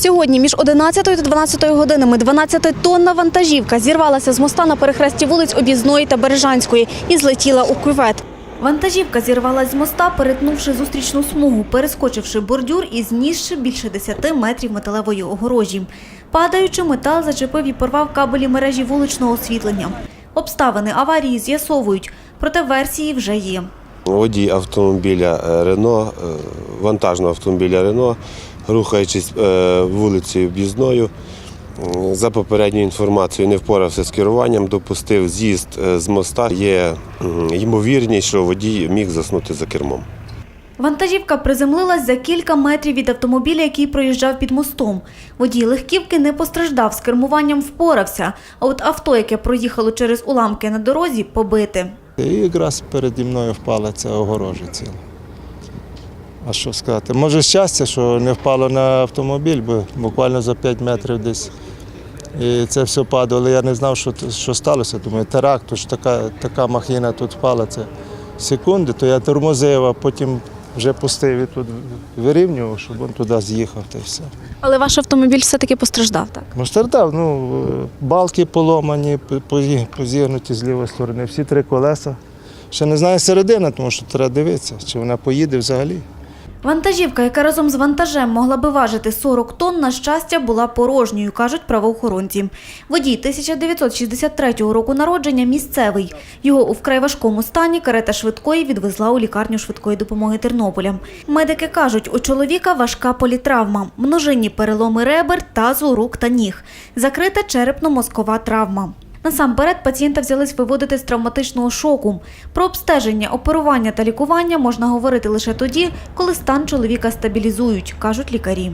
Сьогодні між 11 та 12 годинами 12-тонна вантажівка зірвалася з моста на перехресті вулиць Об'їзної та Бережанської і злетіла у кювет. Вантажівка зірвалась з моста, перетнувши зустрічну смугу, перескочивши бордюр і знісши більше 10 метрів металевої огорожі. Падаючи, метал зачепив і порвав кабелі мережі вуличного освітлення. Обставини аварії з'ясовують, проте версії вже є. Водій автомобіля е, Рено, е, вантажного автомобіля Рено, рухаючись е, вулицею Об'їзною, за попередньою інформацією, не впорався з керуванням, допустив з'їзд е, з моста. Є ймовірність, що водій міг заснути за кермом. Вантажівка приземлилась за кілька метрів від автомобіля, який проїжджав під мостом. Водій легківки не постраждав, з кермуванням впорався. А от авто, яке проїхало через уламки на дорозі, побите. І якраз переді мною впала ця огорожа ціла. А що сказати? Може щастя, що не впало на автомобіль, бо буквально за 5 метрів десь. І це все падало, але я не знав, що, що сталося. Думаю, теракт, то ж така, така махіна тут впала. Це секунди, то я тормозив, а потім вже пустив і тут вирівнював, щоб він туди з'їхав та й все. Але ваш автомобіль все-таки постраждав, так? Ну, стартав, ну, е, балки поломані, позігнуті з лівої сторони, всі три колеса. Ще не знаю середина, тому що треба дивитися, чи вона поїде взагалі. Вантажівка, яка разом з вантажем могла би важити 40 тонн, на щастя, була порожньою, кажуть правоохоронці. Водій 1963 року народження місцевий. Його у вкрай важкому стані карета швидкої відвезла у лікарню швидкої допомоги Тернополя. Медики кажуть, у чоловіка важка політравма, множинні переломи ребер, тазу, рук та ніг, закрита черепно-мозкова травма. Насамперед пацієнта взялись виводити з травматичного шоку. Про обстеження, оперування та лікування можна говорити лише тоді, коли стан чоловіка стабілізують, кажуть лікарі.